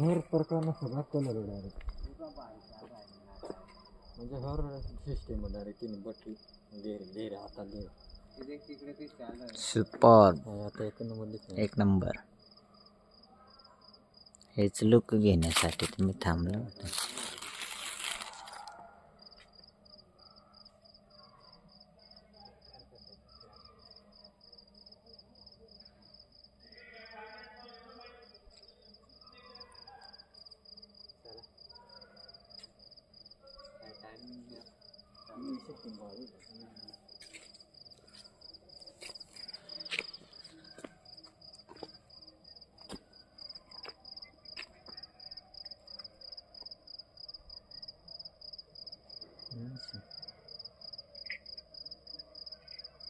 हर प्रकारनं सगळा colour direct म्हणजे हर सिस्टीम डायरेक्ट तिने बटरी गेर गेर आता गेर सुपर। आता एक नंबर एक नंबर। हेच लुक घेण्यासाठी तुम्ही थांबलो होता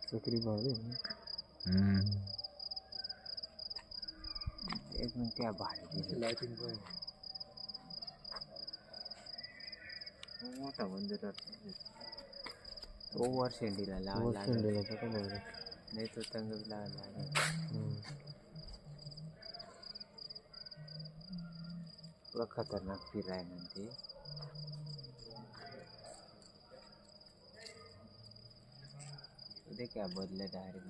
चक्री भारी हम्म. एक मिनिट त्या भाडे लाइटिंग मोठा मंदिर ओव्हर शेंडीला लावायला लागेल. शेंडीला तर काय भारी नाही तो तंग लावायला लागेल. खतरनाक फिराय म्हणते क्या बदले डायरेक्ट